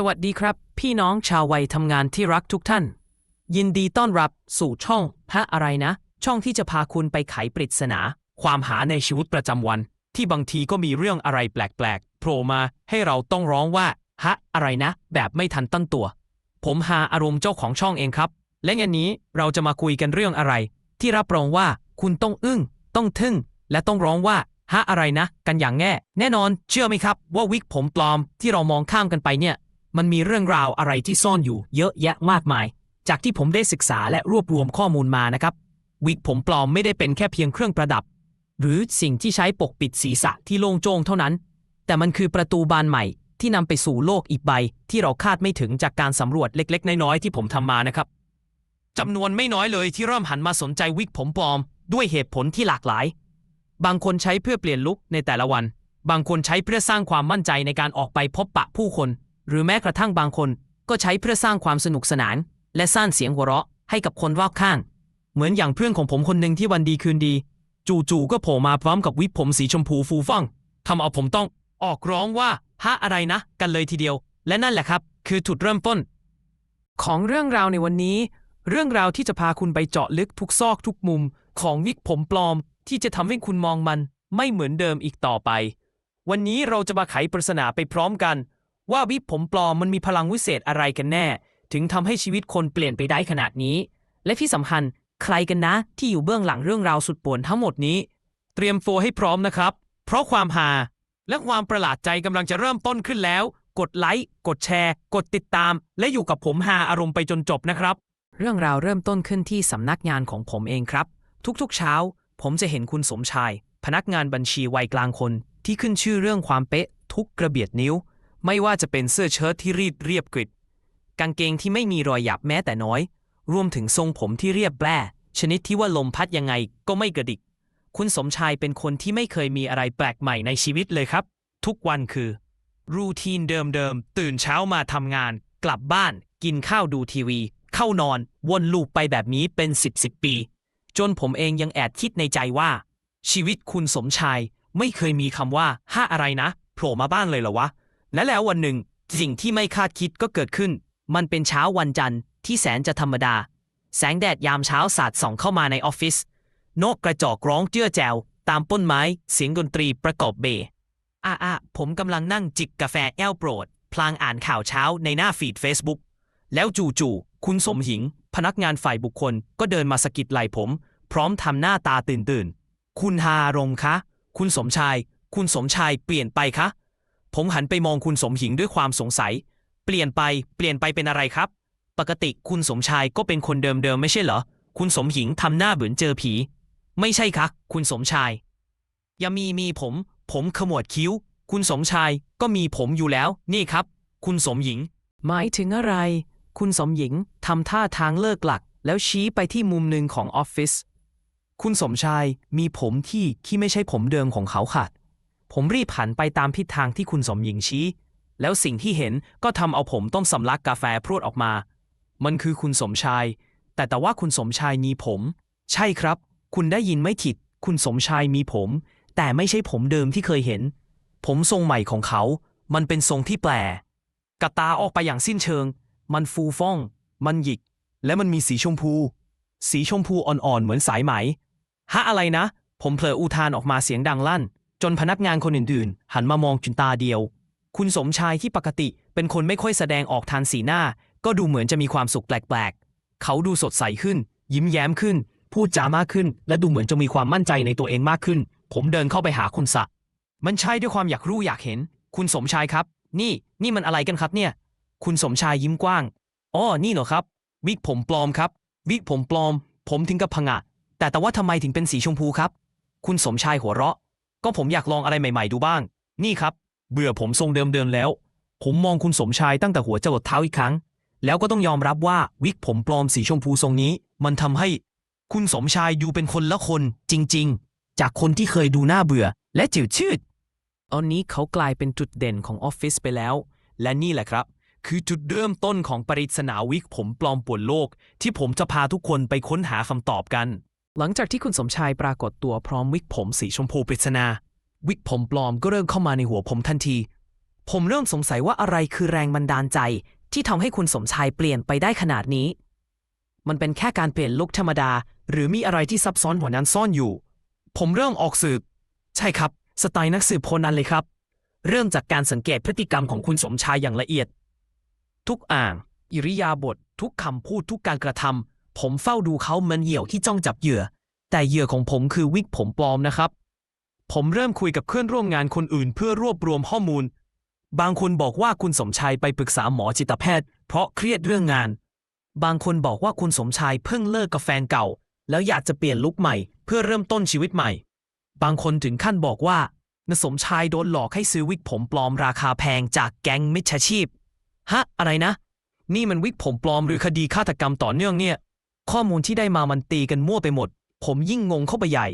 สวัสดีครับ พี่น้องชาววัยทำงานที่รักทุกท่าน ยินดีต้อนรับสู่ช่องพระอะไรนะ ช่องที่จะพาคุณไปไขปริศนา ความหาในชีวิตประจำวัน ที่บางทีก็มีเรื่องอะไรแปลกๆโผล่มาให้เราต้องร้องว่าฮะอะไรนะ แบบไม่ทันตั้งตัว ผมหาอารมณ์เจ้าของช่องเองครับ และงานนี้เราจะมาคุยกันเรื่องอะไร ที่รับรองว่าคุณต้องอึ้ง ต้องทึ่ง และต้องร้องว่าฮะอะไรนะ กันอย่างแน่แน่นอน เชื่อไหมครับ ว่าวิกผมปลอมที่เรามองข้ามกันไปเนี่ย มันมีเรื่องราวอะไรที่ซ่อนอยู่เยอะแยะมากมาย จากที่ผมได้ศึกษาและรวบรวมข้อมูลมานะครับ วิกผมปลอมไม่ได้เป็นแค่เพียงเครื่องประดับ หรือสิ่งที่ใช้ปกปิดศีรษะที่โล่งโจ้งเท่านั้น แต่มันคือประตูบานใหม่ที่นำไปสู่โลกอีกใบ ที่เราคาดไม่ถึงจากการสำรวจเล็ก ๆ น้อยๆที่ผมทำมานะครับจำนวนไม่น้อยเลยที่เริ่มหันมาสนใจวิกผมปลอม ด้วยเหตุผลที่หลากหลาย บางคนใช้เพื่อเปลี่ยนลุคในแต่ละวัน บางคนใช้เพื่อสร้างความมั่นใจในการออกไปพบปะผู้คน หรือแม้กระทั่งบางคนก็ใช้เพื่อสร้างความสนุกสนาน และสร้างเสียงหัวเราะให้กับคนรอบข้าง เหมือนอย่างเพื่อนของผมคนหนึ่งที่วันดีคืนดี จู่ๆก็โผล่มาพร้อมกับวิกผมสีชมพูฟูฟ่องทำเอาผมต้องออกร้องว่าฮะอะไรนะ กันเลยทีเดียว และนั่นแหละครับ คือจุดเริ่มต้น ของเรื่องราวในวันนี้ เรื่องราวที่จะพาคุณไปเจาะลึกทุกซอกทุกมุม ของวิกผมปลอม ที่จะทำให้คุณมองมัน ไม่เหมือนเดิมอีกต่อไป วันนี้เราจะมาไขปริศนาไปพร้อมกัน ว่าวิกผมปลอมมันมีพลังวิเศษอะไรกันแน่ ถึงทำให้ชีวิตคนเปลี่ยนไปได้ขนาดนี้ และที่สำคัญใครกันนะที่อยู่เบื้องหลังเรื่องราวสุดป่วนทั้งหมดนี้ เตรียมตัวให้พร้อมนะครับ เพราะความฮาและความประหลาดใจกำลังจะเริ่มต้นขึ้นแล้ว กดไลค์กดแชร์ กดติดตาม และอยู่กับผมฮาอารมณ์ไปจนจบนะครับ เรื่องราวเริ่มต้นขึ้นที่สำนักงานของผมเองครับ ทุกๆเช้า ผมจะเห็นคุณสมชาย พนักงานบัญชีวัยกลางคนที่ขึ้นชื่อเรื่องความเป๊ะทุกกระเบียดนิ้ว ไม่ว่าจะเป็นเสื้อเชิ้ตที่รีดเรียบกริบกางเกงที่ไม่มีรอยหยับแม้แต่น้อย รวมถึงทรงผมที่เรียบแบร่ชนิดที่ว่าลมพัดยังไงก็ไม่กระดิก คุณสมชายเป็นคนที่ไม่เคยมีอะไรแปลกใหม่ในชีวิตเลยครับ ทุกวันคือ รูทีนเดิมๆ ตื่นเช้ามาทำงาน กลับบ้าน กินข้าวดูทีวี เข้านอน วนลูปไปแบบนี้เป็นสิบสิบปี จนผมเองยังแอบคิดในใจว่า ชีวิตคุณสมชายไม่เคยมีคำว่าห้าอะไรนะ โผล่มาบ้านเลยเหรอวะ และแล้ววันหนึ่ง สิ่งที่ไม่คาดคิดก็เกิดขึ้น มันเป็นเช้าวันจันทร์ที่แสนจะธรรมดา แสงแดดยามเช้าสาดส่องเข้ามาในออฟฟิศนกกระจอกร้องเจื้อแจว ตามต้นไม้เสียงดนตรีประกอบเบอะอะผมกำลังนั่งจิบกาแฟแอลโปรด พลางอ่านข่าวเช้าในหน้าฟีด Facebook แล้วจู่ๆคุณสมหิง พนักงานฝ่ายบุคคลก็เดินมาสะกิดไหล่ผม พร้อมทำหน้าตาตื่นตื่นๆคุณฮารมคะ คุณสมชาย คุณสมชายเปลี่ยนไปคะ ผมหันไปมองคุณสมหิงด้วยความสงสัย เปลี่ยนไป เปลี่ยนไปเป็นอะไรครับ ปกติคุณสมชายก็เป็นคนเดิมๆไม่ใช่เหรอ คุณสมหิงทำหน้าเหมือนเจอผี ไม่ใช่คะคุณสมชายอย่ามีมีผม ผมขมวดคิ้ว คุณสมชายก็มีผมอยู่แล้ว นี่ครับ คุณสมหญิง หมายถึงอะไร คุณสมหญิงทำท่าทางเลิกหลัก แล้วชี้ไปที่มุมหนึ่งของออฟฟิศ คุณสมชายมีผมที่ที่ไม่ใช่ผมเดิมของเขาค่ะ ผมรีบหันไปตามทิศทางที่คุณสมหญิงชี้ แล้วสิ่งที่เห็นก็ทำเอาผมต้องสำลักกาแฟพรวดออกมา มันคือคุณสมชาย แต่แต่ว่าคุณสมชายมีผม ใช่ครับ คุณได้ยินไม่ผิด คุณสมชายมีผม แต่ไม่ใช่ผมเดิมที่เคยเห็น ผมทรงใหม่ของเขา มันเป็นทรงที่แปลกกระตาออกไปอย่างสิ้นเชิง มันฟูฟ่อง มันหยิก และมันมีสีชมพู สีชมพูอ่อนๆ เหมือนสายไหม ฮะอะไรนะ ผมเผลออุทานออกมาเสียงดังลั่น จนพนักงานคนอื่นๆ หันมามองจุนตาเดียว คุณสมชายที่ปกติเป็นคนไม่ค่อยแสดงออกทางสีหน้า ก็ดูเหมือนจะมีความสุขแปลกๆ เขาดูสดใสขึ้น ยิ้มแย้มขึ้น พูดจามากขึ้น และดูเหมือนจะมีความมั่นใจในตัวเองมากขึ้น ผมเดินเข้าไปหาคุณสะ มันใช่ด้วยความอยากรู้อยากเห็น คุณสมชายครับ นี่ นี่มันอะไรกันครับเนี่ย คุณสมชายยิ้มกว้างอ๋อนี่เหรอครับ วิกผมปลอมครับ วิกผมปลอม ผมถึงกับผงะ แต่แต่ว่าทำไมถึงเป็นสีชมพูครับ คุณสมชายหัวเราะ ก็ผมอยากลองอะไรใหม่ ๆ ดูบ้าง นี่ครับ เบื่อผมทรงเดิมๆแล้ว ผมมองคุณสมชายตั้งแต่หัวจรดเท้าอีกครั้ง แล้วก็ต้องยอมรับว่าวิกผมปลอมสีชมพูทรงนี้ มันทำให้ คุณสมชายดูเป็นคนละคน จริง ๆ จากคนที่เคยดูน่าเบื่อ และจืดชืดตอนนี้เขากลายเป็นจุดเด่นของออฟฟิศไปแล้ว และนี่แหละครับ คือจุดเริ่มต้นของปริศนาวิกผมปลอมป่วนโลก ที่ผมจะพาทุกคนไปค้นหาคำตอบกัน หลังจากที่คุณสมชายปรากฏตัวพร้อมวิกผมสีชมพูปริศนา วิกผมปลอมก็เริ่มเข้ามาในหัวผมทันที ผมเริ่มสงสัยว่าอะไรคือแรงบันดาลใจ ที่ทำให้คุณสมชายเปลี่ยนไปได้ขนาดนี้ มันเป็นแค่การเปลี่ยนลุคธรรมดา หรือมีอะไรที่ซับซ้อนกว่านั้นซ่อนอยู่ ผมเริ่มออกสืบ ใช่ครับ สไตล์นักสืบโคนันเลยครับ เริ่มจากการสังเกตพฤติกรรมของคุณสมชายอย่างละเอียด ทุกอ่าง อิริยาบถทุกคำพูดทุกการกระทำ ผมเฝ้าดูเขาเหมือนเหยี่ยวที่จ้องจับเหยื่อ แต่เหยื่อของผมคือวิกผมปลอมนะครับ ผมเริ่มคุยกับเพื่อนร่วมงานคนอื่นเพื่อรวบรวมข้อมูล บางคนบอกว่าคุณสมชายไปปรึกษาหมอจิตแพทย์ เพราะเครียดเรื่องงาน บางคนบอกว่าคุณสมชายเพิ่งเลิกกับแฟนเก่า แล้วอยากจะเปลี่ยนลุคใหม่ เพื่อเริ่มต้นชีวิตใหม่ บางคนถึงขั้นบอกว่านสมชายโดนหลอกให้ซื้อวิกผมปลอมราคาแพงจากแก๊งมิจฉาชีพ ฮะ อะไรนะ นี่มันวิกผมปลอมหรือคดีฆาตกรรมต่อเนื่องเนี่ย ข้อมูลที่ได้มามันตีกันมั่วไปหมด ผมยิ่งงงเข้าไปใหญ่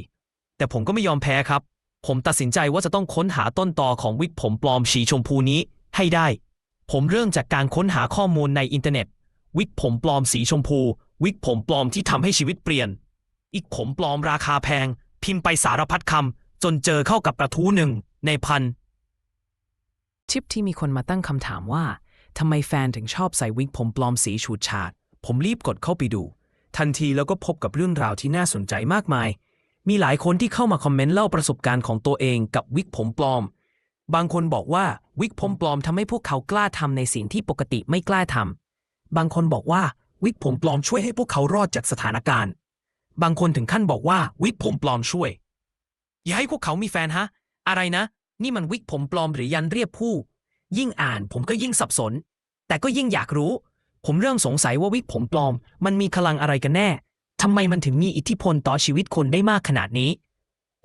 แต่ผมก็ไม่ยอมแพ้ครับ ผมตัดสินใจว่าจะต้องค้นหาต้นตอของวิกผมปลอมสีชมพูนี้ให้ได้ ผมเริ่มจากการค้นหาข้อมูลในอินเทอร์เน็ต วิกผมปลอมสีชมพู วิกผมปลอมที่ทำให้ชีวิตเปลี่ยน อีกผมปลอมราคาแพง พิมพ์ไปสารพัดคำจนเจอเข้ากับกระทู้หนึ่งในพันชิปที่มีคนมาตั้งคำถามว่าทำไมแฟนถึงชอบใส่วิกผมปลอมสีฉูดฉาด ผมรีบกดเข้าไปดู ทันทีแล้วก็พบกับเรื่องราวที่น่าสนใจมากมาย มีหลายคนที่เข้ามาคอมเมนต์เล่าประสบการณ์ของตัวเองกับวิกผมปลอม บางคนบอกว่าวิกผมปลอมทำให้พวกเขากล้าทำในสิ่งที่ปกติไม่กล้าทำบางคนบอกว่าวิกผมปลอมช่วยให้พวกเขารอดจากสถานการณ์ บางคนถึงขั้นบอกว่าวิกผมปลอมช่วย อย่าให้พวกเขามีแฟนฮะ อะไรนะ นี่มันวิกผมปลอมหรือยันเรียบผู้ ยิ่งอ่านผมก็ยิ่งสับสน แต่ก็ยิ่งอยากรู้ ผมเริ่มสงสัยว่าวิกผมปลอม มันมีพลังอะไรกันแน่ทำไมมันถึงมีอิทธิพลต่อชีวิตคนได้มากขนาดนี้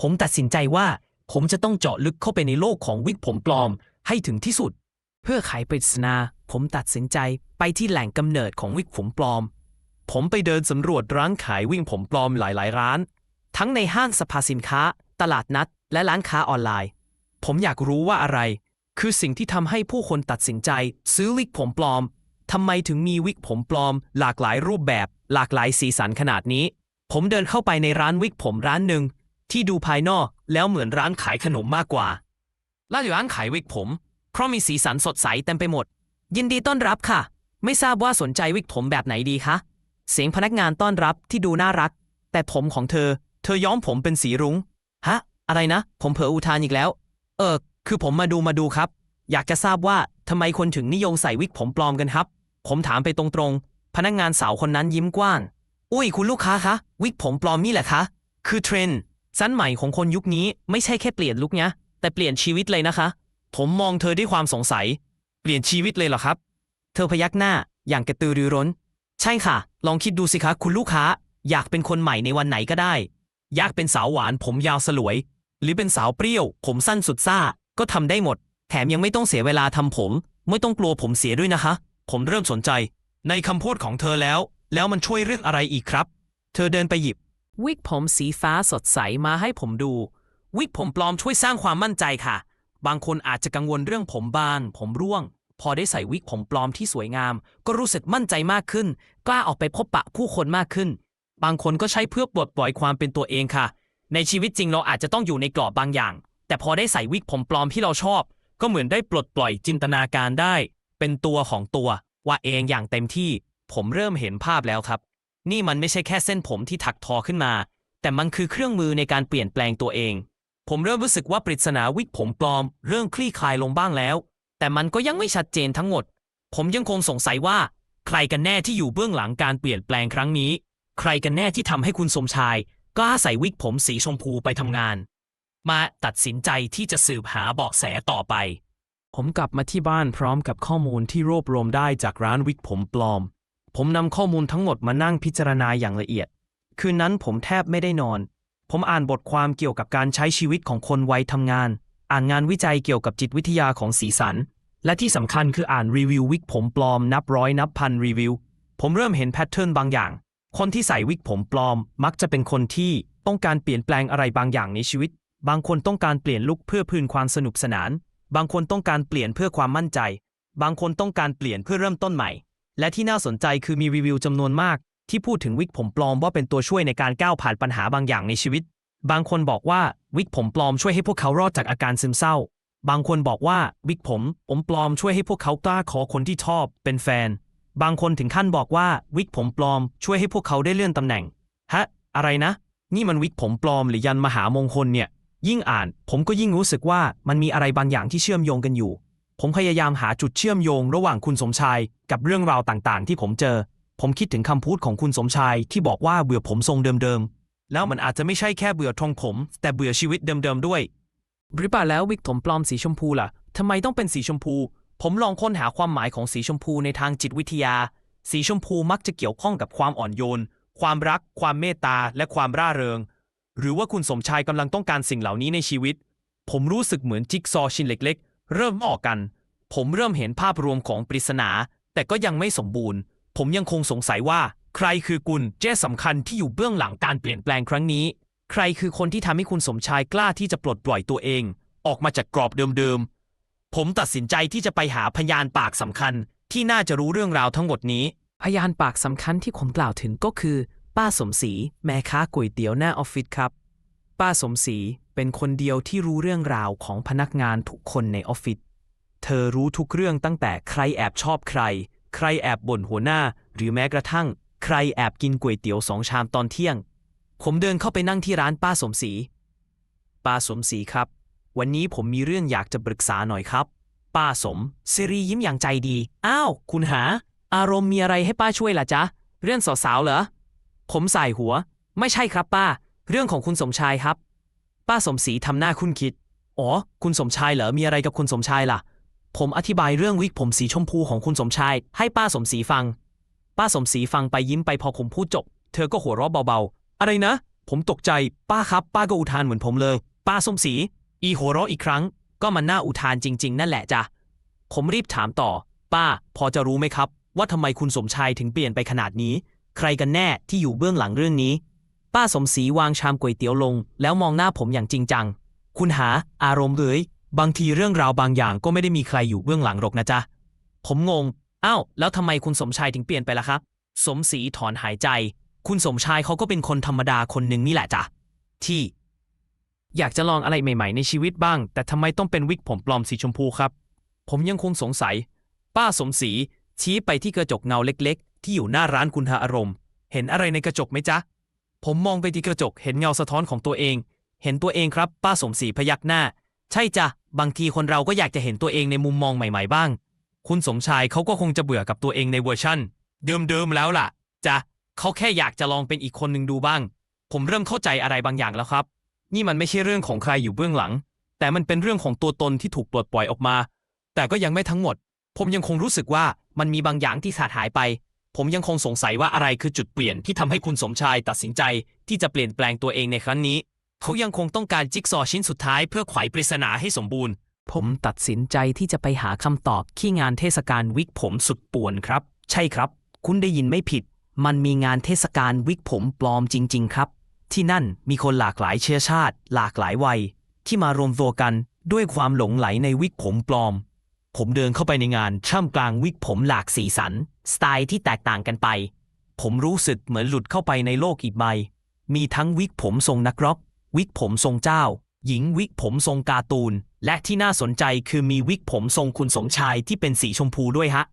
ผมตัดสินใจว่า ผมจะต้องเจาะลึกเข้าไปในโลกของวิกผมปลอมให้ถึงที่สุด เพื่อไขปริศนา ผมตัดสินใจไปที่แหล่งกำเนิดของวิกผมปลอม ผมไปเดินสำรวจร้านขายวิ่งผมปลอมหลาย ๆ ร้าน ทั้งในห้างสรรพสินค้า ตลาดนัด และร้านค้าออนไลน์ ผมอยากรู้ว่าอะไร คือสิ่งที่ทำให้ผู้คนตัดสินใจ ซื้อวิกผมปลอม ทำไมถึงมีวิกผมปลอม หลากหลายรูปแบบ หลากหลายสีสันขนาดนี้ ผมเดินเข้าไปในร้านวิกผมร้านหนึ่งที่ดูภายนอกแล้วเหมือนร้านขายขนมมากกว่าร้านอยู่ร้านขายวิกผม เพราะมีสีสันสดใสเต็มไปหมด ยินดีต้อนรับค่ะ ไม่ทราบว่าสนใจวิกผมแบบไหนดีคะ เสียงพนักงานต้อนรับที่ดูน่ารัก แต่ผมของเธอ เธอย้อมผมเป็นสีรุง้ง ฮะ อะไรนะ ผมเผลออุทานอีกแล้ว เออ คือผมมาดูมาดูครับ อยากจะทราบว่าทำไมคนถึงนิยมใส่วิกผมปลอมกันครับ ผมถามไปตรงๆ พนักงานสาวคนนั้นยิ้มกว้างอุ้ยคุณลูกค้าคะวิกผมปลอมนี่แหละคะคือเทรนด์สั้นใหม่ของคนยุคนี้ไม่ใช่แค่เปลี่ยนลุคนะแต่เปลี่ยนชีวิตเลยนะคะ ผมมองเธอด้วยความสงสัย เปลี่ยนชีวิตเลยเหรอครับ เธอพยักหน้าอย่างกระตือรือร้น ใช่ค่ะ ลองคิดดูสิคะคุณลูกค้า อยากเป็นคนใหม่ในวันไหนก็ได้ อยากเป็นสาวหวานผมยาวสลวย หรือเป็นสาวเปรี้ยว ผมสั้นสุดซ่า ก็ทำได้หมด แถมยังไม่ต้องเสียเวลาทำผม ไม่ต้องกลัวผมเสียด้วยนะคะ ผมเริ่มสนใจ ในคำพูดของเธอแล้ว แล้วมันช่วยเรื่องอะไรอีกครับ เธอเดินไปหยิบ วิกผมสีฟ้าสดใสมาให้ผมดู วิกผมปลอมช่วยสร้างความมั่นใจค่ะ บางคนอาจจะกังวลเรื่องผมบาน ผมร่วง พอได้ใส่วิกผมปลอมที่สวยงาม ก็รู้สึกมั่นใจมากขึ้น กล้าออกไปพบปะผู้คนมากขึ้น บางคนก็ใช้เพื่อปลดปล่อยความเป็นตัวเองค่ะ ในชีวิตจริงเราอาจจะต้องอยู่ในกรอบบางอย่าง แต่พอได้ใส่วิกผมปลอมที่เราชอบ ก็เหมือนได้ปลดปล่อยจินตนาการได้ เป็นตัวของตัวว่าเองอย่างเต็มที่ ผมเริ่มเห็นภาพแล้วครับ นี่มันไม่ใช่แค่เส้นผมที่ถักทอขึ้นมา แต่มันคือเครื่องมือในการเปลี่ยนแปลงตัวเอง ผมเริ่มรู้สึกว่าปริศนาวิกผมปลอม เรื่องคลี่คลายลงบ้างแล้ว แต่มันก็ยังไม่ชัดเจนทั้งหมด ผมยังคงสงสัยว่า ใครกันแน่ที่อยู่เบื้องหลังการเปลี่ยนแปลงครั้งนี้ ใครกันแน่ที่ทำให้คุณสมชายกล้าใส่วิกผมสีชมพูไปทำงาน มาตัดสินใจที่จะสืบหาเบาะแสต่อไป ผมกลับมาที่บ้านพร้อมกับข้อมูลที่รวบรวมได้จากร้านวิกผมปลอม ผมนำข้อมูลทั้งหมดมานั่งพิจารณาอย่างละเอียด คืนนั้นผมแทบไม่ได้นอน ผมอ่านบทความเกี่ยวกับการใช้ชีวิตของคนวัยทำงาน อ่านงานวิจัยเกี่ยวกับจิตวิทยาของสีสัน และที่สำคัญคืออ่านรีวิววิกผมปลอมนับร้อยนับพันรีวิว ผมเริ่มเห็นแพทเทิร์นบางอย่าง คนที่ใส่วิกผมปลอม มักจะเป็นคนที่ต้องการเปลี่ยนแปลงอะไรบางอย่างในชีวิต บางคนต้องการเปลี่ยนลุคเพื่อพื้นความสนุกสนาน บางคนต้องการเปลี่ยนเพื่อความมั่นใจ บางคนต้องการเปลี่ยนเพื่อเริ่มต้นใหม่ และที่น่าสนใจคือมีรีวิวจำนวนมาก ที่พูดถึงวิกผมปลอมว่าเป็นตัวช่วยในการก้าวผ่านปัญหาบางอย่างในชีวิต บางคนบอกว่าวิกผมปลอมช่วยให้พวกเขารอดจากอาการซึมเศร้า บางคนบอกว่าวิกผมผมปลอมช่วยให้พวกเขากล้าขอคนที่ชอบ เป็นแฟน บางคนถึงขั้นบอกว่าวิกผมปลอม ช่วยให้พวกเขาได้เลื่อนตำแหน่ง ฮะ อะไรนะ นี่มันวิกผมปลอมหรือยันมหามงคลเนี่ย ยิ่งอ่านผมก็ยิ่งรู้สึกว่ามันมีอะไรบางอย่างที่เชื่อมโยงกันอยู่ ผมพยายามหาจุดเชื่อมโยงระหว่างคุณสมชายกับเรื่องราวต่างๆ ที่ผมเจอ ผมคิดถึงคำพูดของคุณสมชายที่บอกว่าเบื่อผมทรงเดิมๆ แล้วมันอาจจะไม่ใช่แค่เบื่อทรงผม แต่เบื่อชีวิตเดิมๆด้วย หรือเปล่าแล้ววิกผมปลอมสีชมพูล่ะทำไมต้องเป็นสีชมพู ผมลองค้นหาความหมายของสีชมพูในทางจิตวิทยา สีชมพูมักจะเกี่ยวข้องกับความอ่อนโยน ความรัก ความเมตตา และความร่าเริง หรือว่าคุณสมชายกำลังต้องการสิ่งเหล่านี้ในชีวิต ผมรู้สึกเหมือนจิ๊กซอชิ้นเล็ก ๆ เริ่มออกกัน ผมเริ่มเห็นภาพรวมของปริศนา แต่ก็ยังไม่สมบูรณ์ ผมยังคงสงสัยว่า ใครคือกุญแจสำคัญที่อยู่เบื้องหลังการเปลี่ยนแปลงครั้งนี้ ใครคือคนที่ทำให้คุณสมชายกล้าที่จะปลดปล่อยตัวเอง ออกมาจากกรอบเดิมๆ ผมตัดสินใจที่จะไปหาพยานปากสำคัญ ที่น่าจะรู้เรื่องราวทั้งหมดนี้ พยานปากสำคัญที่ผมกล่าวถึงก็คือ ป้าสมศรีแม่ค้าก๋วยเตี๋ยวหน้าออฟฟิศครับ ป้าสมศรีเป็นคนเดียวที่รู้เรื่องราวของพนักงานทุกคนในออฟฟิศเธอรู้ทุกเรื่องตั้งแต่ใครแอบชอบใคร ใครแอบบ่นหัวหน้า หรือแม้กระทั่ง ใครแอบกินก๋วยเตี๋ยวสองชามตอนเที่ยง ผมเดินเข้าไปนั่งที่ร้านป้าสมศรีป้าสมศรีครับ วันนี้ผมมีเรื่องอยากจะปรึกษาหน่อยครับ ป้าสมซิรียิ้มอย่างใจดี อ้าว คุณหา อารมณ์มีอะไรให้ป้าช่วยล่ะจ๊ะ เรื่องสาวๆเหรอ ผมใส่หัว ไม่ใช่ครับป้า เรื่องของคุณสมชายครับ ป้าสมศรีทำหน้าคุ้นคิด อ๋อ คุณสมชายเหรอ มีอะไรกับคุณสมชายล่ะ ผมอธิบายเรื่องวิกผมสีชมพูของคุณสมชาย ให้ป้าสมศรีฟัง ป้าสมศรีฟังไปยิ้มไปพอผมพูดจบ เธอก็หัวเราะเบาๆ อะไรนะ ผมตกใจ ป้าครับ ป้าก็อุทานเหมือนผมเลย ป้าสมศรี อีหัวเราะอีกครั้ง ก็มันน่าอุทานจริง ๆ นั่นแหละจ้ะ ผมรีบถามต่อ ป้า พอจะรู้ไหมครับ ว่าทำไมคุณสมชายถึงเปลี่ยนไปขนาดนี้ ใครกันแน่ที่อยู่เบื้องหลังเรื่องนี้ ป้าสมศรีวางชามก๋วยเตี๋ยวลง แล้วมองหน้าผมอย่างจริงจัง คุณหาอารมณ์เลยบางทีเรื่องราวบางอย่างก็ไม่ได้มีใครอยู่เบื้องหลังหรอกนะจ๊ะ ผมงง อ้าว แล้วทำไมคุณสมชายถึงเปลี่ยนไปล่ะครับ สมศรีถอนหายใจ คุณสมชายเขาก็เป็นคนธรรมดาคนหนึ่งนี่แหละจ้ะ ที่ อยากจะลองอะไรใหม่ ๆ ในชีวิตบ้าง แต่ทำไมต้องเป็นวิกผมปลอมสีชมพูครับ ผมยังคงสงสัย ป้าสมศรีชี้ไปที่กระจกเงาเล็กๆ ที่อยู่หน้าร้านคุณหาอารมณ์ เห็นอะไรในกระจกไหมจ๊ะ ผมมองไปที่กระจกเห็นเงาสะท้อนของตัวเอง เห็นตัวเองครับ ป้าสมศรีพยักหน้า ใช่จ้ะ บางทีคนเราก็อยากจะเห็นตัวเองในมุมมองใหม่ๆบ้าง คุณสมชายเขาก็คงจะเบื่อกับตัวเองในเวอร์ชั่น เดิมๆแล้วล่ะจ้ะเขาแค่อยากจะลองเป็นอีกคนหนึ่งดูบ้าง ผมเริ่มเข้าใจอะไรบางอย่างแล้วครับ นี่มันไม่ใช่เรื่องของใครอยู่เบื้องหลัง แต่มันเป็นเรื่องของตัวตนที่ถูกปลดปล่อยออกมา แต่ก็ยังไม่ทั้งหมด ผมยังคงรู้สึกว่ามันมีบางอย่างที่ขาดหายไป ผมยังคงสงสัยว่าอะไรคือจุดเปลี่ยนที่ทำให้คุณสมชายตัดสินใจ ที่จะเปลี่ยนแปลงตัวเองในครั้งนี้ เขายังคงต้องการจิ๊กซอว์ชิ้นสุดท้ายเพื่อไขปริศนาให้สมบูรณ์ ผมตัดสินใจที่จะไปหาคำตอบที่งานเทศกาลวิกผมสุดป่วนครับ ใช่ครับ คุณได้ยินไม่ผิด มันมีงานเทศกาลวิกผมปลอมจริง ๆ ครับ ที่นั่นมีคนหลากหลายเชื้อชาติ หลากหลายวัย ที่มารวมตัวกันด้วยความหลงไหลในวิกผมปลอม ผมเดินเข้าไปในงานท่ามกลางวิกผมหลากสีสัน สไตล์ที่แตกต่างกันไป ผมรู้สึกเหมือนหลุดเข้าไปในโลกอีกใบ มีทั้งวิกผมทรงนักร็อก วิกผมทรงเจ้า หญิงวิกผมทรงการ์ตูน และที่น่าสนใจคือมีวิกผมทรงคุณสมชายที่เป็นสีชมพูด้วยฮะ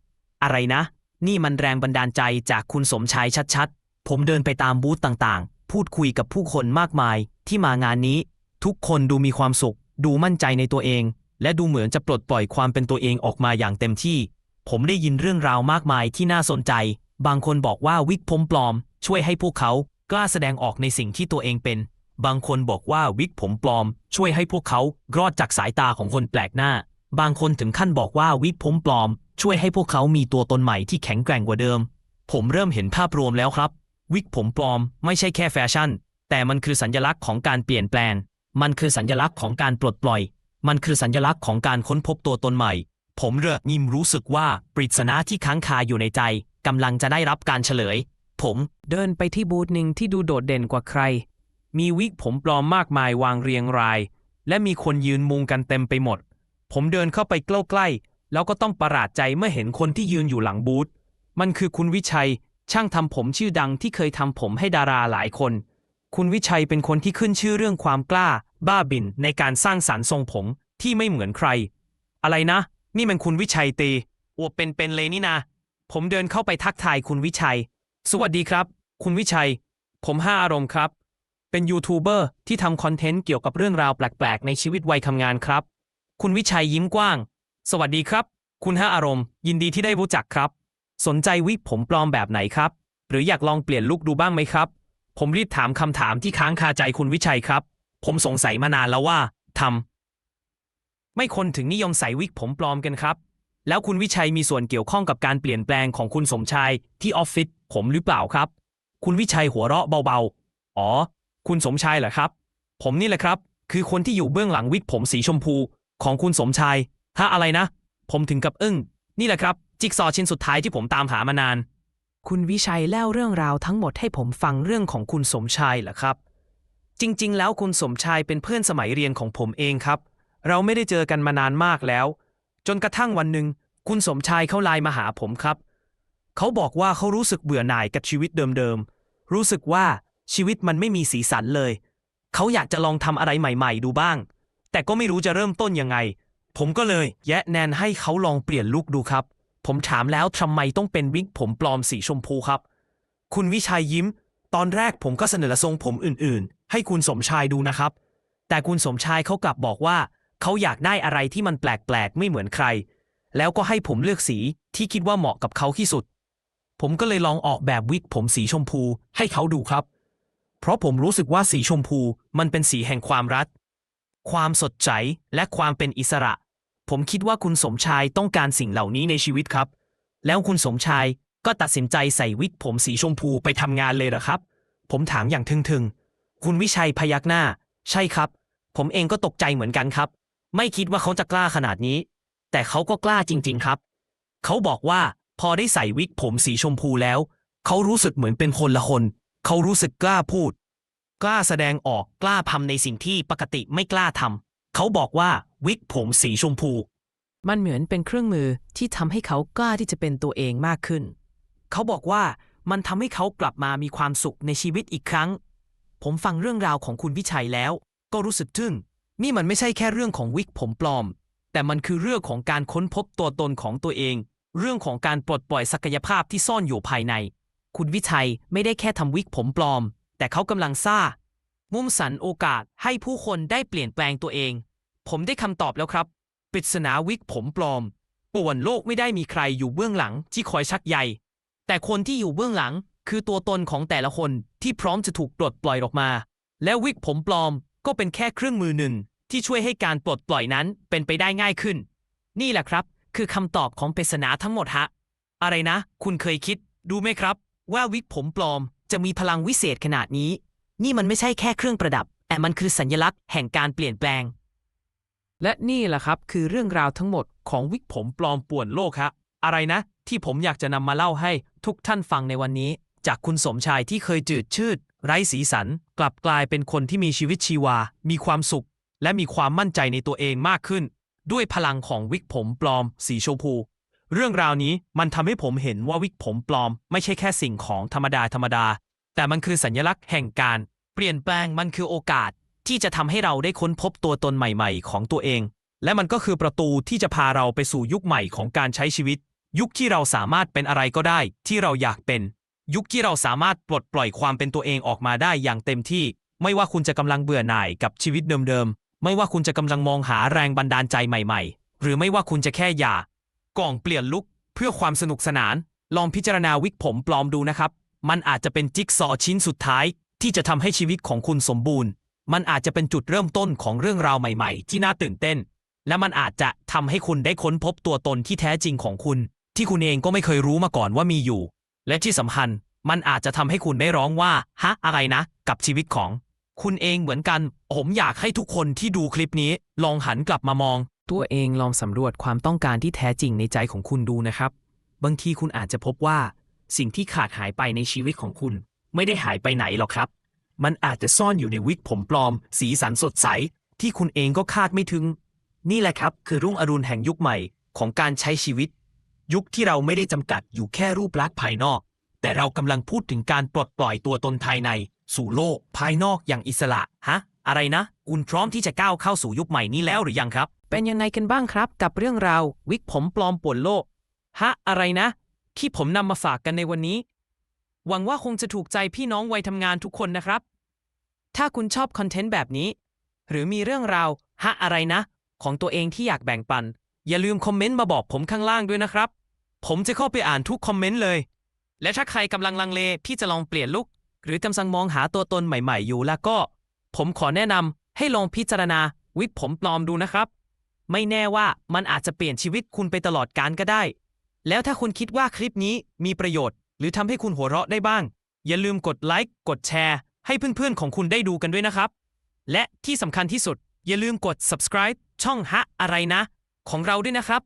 อะไรนะ นี่มันแรงบันดาลใจจากคุณสมชายชัดๆ ผมเดินไปตามบูธต่างๆ พูดคุยกับผู้คนมากมายที่มางานนี้ ทุกคนดูมีความสุข ดูมั่นใจในตัวเอง และดูเหมือนจะปลดปล่อยความเป็นตัวเองออกมาอย่างเต็มที่ ผมได้ยินเรื่องราวมากมายที่น่าสนใจ บางคนบอกว่าวิกผมปลอม ช่วยให้พวกเขากล้าแสดงออกในสิ่งที่ตัวเองเป็น บางคนบอกว่าวิกผมปลอม ช่วยให้พวกเขารอดจากสายตาของคนแปลกหน้า บางคนถึงขั้นบอกว่าวิกผมปลอม ช่วยให้พวกเขามีตัวตนใหม่ที่แข็งแกร่งกว่าเดิม ผมเริ่มเห็นภาพรวมแล้วครับ วิกผมปลอม ไม่ใช่แค่แฟชั่น แต่มันคือสัญลักษณ์ของการเปลี่ยนแปลง มันคือสัญลักษณ์ของการปลดปล่อย มันคือสัญลักษณ์ของการค้นพบตัวตนใหม่ ผมเริ่มยิมรู้สึกว่าปริศนาที่ค้างคาอยู่ในใจกำลังจะได้รับการเฉลย ผมเดินไปที่บูธหนึ่งที่ดูโดดเด่นกว่าใคร มีวิกผมปลอมมากมายวางเรียงราย และมีคนยืนมุงกันเต็มไปหมด ผมเดินเข้าไปใกล้ๆแล้วก็ต้องประหลาดใจเมื่อเห็นคนที่ยืนอยู่หลังบูธ มันคือคุณวิชัย ช่างทำผมชื่อดังที่เคยทำผมให้ดาราหลายคน คุณวิชัยเป็นคนที่ขึ้นชื่อเรื่องความกล้า บ้าบิ่นในการสร้างสรรค์ทรงผมที่ไม่เหมือนใคร อะไรนะ นี่มันคุณวิชัยตีอวบเป็นๆเลยนี่นะผมเดินเข้าไปทักทายคุณวิชัย สวัสดีครับ คุณวิชัย ผมห้าอารมณ์ครับ เป็นยูทูบเบอร์ที่ทำคอนเทนต์เกี่ยวกับเรื่องราวแปลกๆ ในชีวิตวัยทำงานครับ คุณวิชัยยิ้มกว้าง สวัสดีครับ คุณห้าอารมณ์ ยินดีที่ได้รู้จักครับ สนใจวิกผมปลอมแบบไหนครับ หรืออยากลองเปลี่ยนลุคดูบ้างไหมครับ ผมรีบถามคำถามที่ค้างคาใจคุณวิชัยครับ ผมสงสัยมานานแล้วว่าทำ ไม่คนถึงนิยมใส่วิกผมปลอมกันครับ แล้วคุณวิชัยมีส่วนเกี่ยวข้องกับการเปลี่ยนแปลงของคุณสมชายที่ออฟฟิศผมหรือเปล่าครับ คุณวิชัยหัวเราะเบาๆ อ๋อ คุณสมชายเหรอครับ ผมนี่แหละครับ คือคนที่อยู่เบื้องหลังวิกผมสีชมพู ของคุณสมชายฮะอะไรนะ ผมถึงกับอึ้ง นี่แหละครับ จิ๊กซอชิ้นสุดท้ายที่ผมตามหามานาน คุณวิชัยเล่าเรื่องราวทั้งหมดให้ผมฟังเรื่องของคุณสมชายเหรอครับ จริง ๆ แล้วคุณสมชายเป็นเพื่อนสมัยเรียนของผมเองครับ เราไม่ได้เจอกันมานานมากแล้ว จนกระทั่งวันหนึ่งคุณสมชายเขาไลน์มาหาผมครับ เขาบอกว่าเขารู้สึกเบื่อหน่ายกับชีวิตเดิมๆ รู้สึกว่าชีวิตมันไม่มีสีสันเลย เขาอยากจะลองทำอะไรใหม่ ๆ ดูบ้าง แต่ก็ไม่รู้จะเริ่มต้นยังไง ผมก็เลยแยะแนนให้เขาลองเปลี่ยนลุคดูครับ ผมถามแล้วทำไมต้องเป็นวิกผมปลอมสีชมพูครับ คุณวิชัยยิ้ม ตอนแรกผมก็เสนอทรงผมอื่นๆ ให้คุณสมชายดูนะครับ แต่คุณสมชายเขากลับบอกว่า เขาอยากได้อะไรที่มันแปลกๆ ไม่เหมือนใคร แล้วก็ให้ผมเลือกสีที่คิดว่าเหมาะกับเขาที่สุด ผมก็เลยลองออกแบบวิกผมสีชมพูให้เขาดูครับ เพราะผมรู้สึกว่าสีชมพูมันเป็นสีแห่งความรัก ความสดใสและความเป็นอิสระ ผมคิดว่าคุณสมชายต้องการสิ่งเหล่านี้ในชีวิตครับ แล้วคุณสมชายก็ตัดสินใจใส่วิกผมสีชมพูไปทำงานเลยเหรอครับ ผมถามอย่างทึงๆ คุณวิชัยพยักหน้า ใช่ครับ ผมเองก็ตกใจเหมือนกันครับ ไม่คิดว่าเขาจะกล้าขนาดนี้ แต่เขาก็กล้าจริง ๆ ครับ เขาบอกว่าพอได้ใส่วิกผมสีชมพูแล้ว เขารู้สึกเหมือนเป็นคนละคน เขารู้สึกกล้าพูด กล้าแสดงออกกล้าทำในสิ่งที่ปกติไม่กล้าทำเขาบอกว่าวิกผมสีชมพู มันเหมือนเป็นเครื่องมือที่ทำให้เขากล้าที่จะเป็นตัวเองมากขึ้น เขาบอกว่ามันทำให้เขากลับมามีความสุขในชีวิตอีกครั้ง ผมฟังเรื่องราวของคุณวิชัยแล้ว ก็รู้สึกทึ่ง นี่มันไม่ใช่แค่เรื่องของวิกผมปลอม แต่มันคือเรื่องของการค้นพบตัวตนของตัวเอง เรื่องของการปลดปล่อยศักยภาพที่ซ่อนอยู่ภายใน คุณวิชัยไม่ได้แค่ทำวิกผมปลอม แต่เขากำลังสร้างมุมสันโอกาสให้ผู้คนได้เปลี่ยนแปลงตัวเอง ผมได้คำตอบแล้วครับปริศนาวิกผมปลอมป่วนโลกไม่ได้มีใครอยู่เบื้องหลังที่คอยชักใย แต่คนที่อยู่เบื้องหลังคือตัวตนของแต่ละคนที่พร้อมจะถูกปลดปล่อยออกมา และวิกผมปลอม ก็เป็นแค่เครื่องมือหนึ่งที่ช่วยให้การปลดปล่อยนั้นเป็นไปได้ง่ายขึ้น นี่แหละครับ คือคำตอบของปริศนาทั้งหมดฮะ อะไรนะ คุณเคยคิด ดูไหมครับ ว่าวิกผมปลอมจะมีพลังวิเศษขนาดนี้ นี่มันไม่ใช่แค่เครื่องประดับ แต่มันคือสัญลักษณ์แห่งการเปลี่ยนแปลง และนี่แหละครับคือเรื่องราวทั้งหมดของวิกผมปลอมป่วนโลกฮะอะไรนะ ที่ผมอยากจะนำมาเล่าให้ทุกท่านฟังในวันนี้ จากคุณสมชายที่เคยจืดชืด ไร้สีสัน กลับกลายเป็นคนที่มีชีวิตชีวา มีความสุข และมีความมั่นใจในตัวเองมากขึ้น ด้วยพลังของวิกผมปลอม สีชมพู เรื่องราวนี้มันทำให้ผมเห็นว่าวิกผมปลอม ไม่ใช่แค่สิ่งของธรรมดาธรรมดา แต่มันคือสัญลักษณ์แห่งการ เปลี่ยนแปลงมันคือโอกาส ที่จะทำให้เราได้ค้นพบตัวตนใหม่ๆ ของตัวเอง และมันก็คือประตูที่จะพาเราไปสู่ยุคใหม่ของการใช้ชีวิต ยุคที่เราสามารถเป็นอะไรก็ได้ ที่เราอยากเป็น ยุคที่เราสามารถปลดปล่อยความเป็นตัวเองออกมาได้อย่างเต็มที่ ไม่ว่าคุณจะกำลังเบื่อหน่ายกับชีวิตเดิมๆ ไม่ว่าคุณจะกำลังมองหาแรงบันดาลใจใหม่ๆ หรือไม่ว่าคุณจะแค่อยากกล่องเปลี่ยนลุคเพื่อความสนุกสนาน ลองพิจารณาวิกผมปลอมดูนะครับ มันอาจจะเป็นจิ๊กซอว์ชิ้นสุดท้าย ที่จะทำให้ชีวิตของคุณสมบูรณ์ มันอาจจะเป็นจุดเริ่มต้นของเรื่องราวใหม่ๆ ที่น่าตื่นเต้น และมันอาจจะทำให้คุณได้ค้นพบตัวตนที่แท้จริงของคุณ ที่คุณเองก็ไม่เคยรู้มาก่อนว่ามีอยู่ และที่สำคัญมันอาจจะทำให้คุณได้ร้องว่า ฮะ อะไรนะ กับชีวิตของ คุณเองเหมือนกัน ผมอยากให้ทุกคนที่ดูคลิปนี้ ลองหันกลับมามอง ตัวเองลองสำรวจความต้องการที่แท้จริงในใจของคุณดูนะครับ บางทีคุณอาจจะพบว่า สิ่งที่ขาดหายไปในชีวิตของคุณ ไม่ได้หายไปไหนหรอกครับ มันอาจจะซ่อนอยู่ในวิกผมปลอม สีสันสดใส ที่คุณเองก็คาดไม่ถึง นี่แหละครับ คือรุ่งอรุณแห่งยุคใหม่ของการใช้ชีวิต ยุคที่เราไม่ได้จำกัดอยู่แค่รูปลักษณ์ภายนอก แต่เรากำลังพูดถึงการปลดปล่อยตัวตนภายใน สู่โลก ภายนอกอย่างอิสระ ฮะ อะไรนะ คุณพร้อมที่จะก้าวเข้าสู่ยุคใหม่นี้แล้วหรือยังครับ เป็นยังไงกันบ้างครับ กับเรื่องราววิกผมปลอมป่วนโลก ฮะ อะไรนะ ที่ผมนำมาฝากกันในวันนี้ หวังว่าคงจะถูกใจพี่น้องวัยทำงานทุกคนนะครับ ถ้าคุณชอบคอนเทนต์แบบนี้ หรือมีเรื่องราวฮะอะไรนะ ของตัวเองที่อยากแบ่งปัน อย่าลืมคอมเมนต์มาบอกผมข้างล่างด้วยนะครับ ผมจะเข้าไปอ่านทุกคอมเมนต์เลย และถ้าใครกำลังลังเลที่จะลองเปลี่ยนลุคหรือกำลังมองหาตัวตนใหม่ๆ อยู่แล้วก็ ผมขอแนะนำให้ลองพิจารณาวิกผมปลอมดูนะครับ ไม่แน่ว่ามันอาจจะเปลี่ยนชีวิตคุณไปตลอดกาลก็ได้ แล้วถ้าคุณคิดว่าคลิปนี้มีประโยชน์ หรือทำให้คุณหัวเราะได้บ้าง อย่าลืมกดไลค์กดแชร์ให้เพื่อนๆของคุณได้ดูกันด้วยนะครับ และที่สำคัญที่สุด อย่าลืมกด subscribe ช่องฮะอะไรนะ ของเราด้วยนะครับ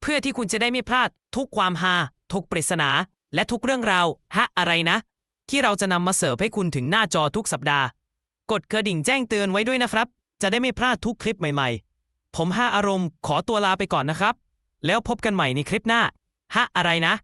เพื่อที่คุณจะได้ไม่พลาดทุกความฮาทุกปริศนา และทุกเรื่องราวฮะอะไรนะ ที่เราจะนำมาเสิร์ฟให้คุณถึงหน้าจอทุกสัปดาห์ กดกระดิ่งแจ้งเตือนไว้ด้วยนะครับ จะได้ไม่พลาดทุกคลิปใหม่ๆ ผมห้าอารมณ์ขอตัวลาไปก่อนนะครับ แล้วพบกันใหม่ในคลิปหน้าฮะอะไรนะ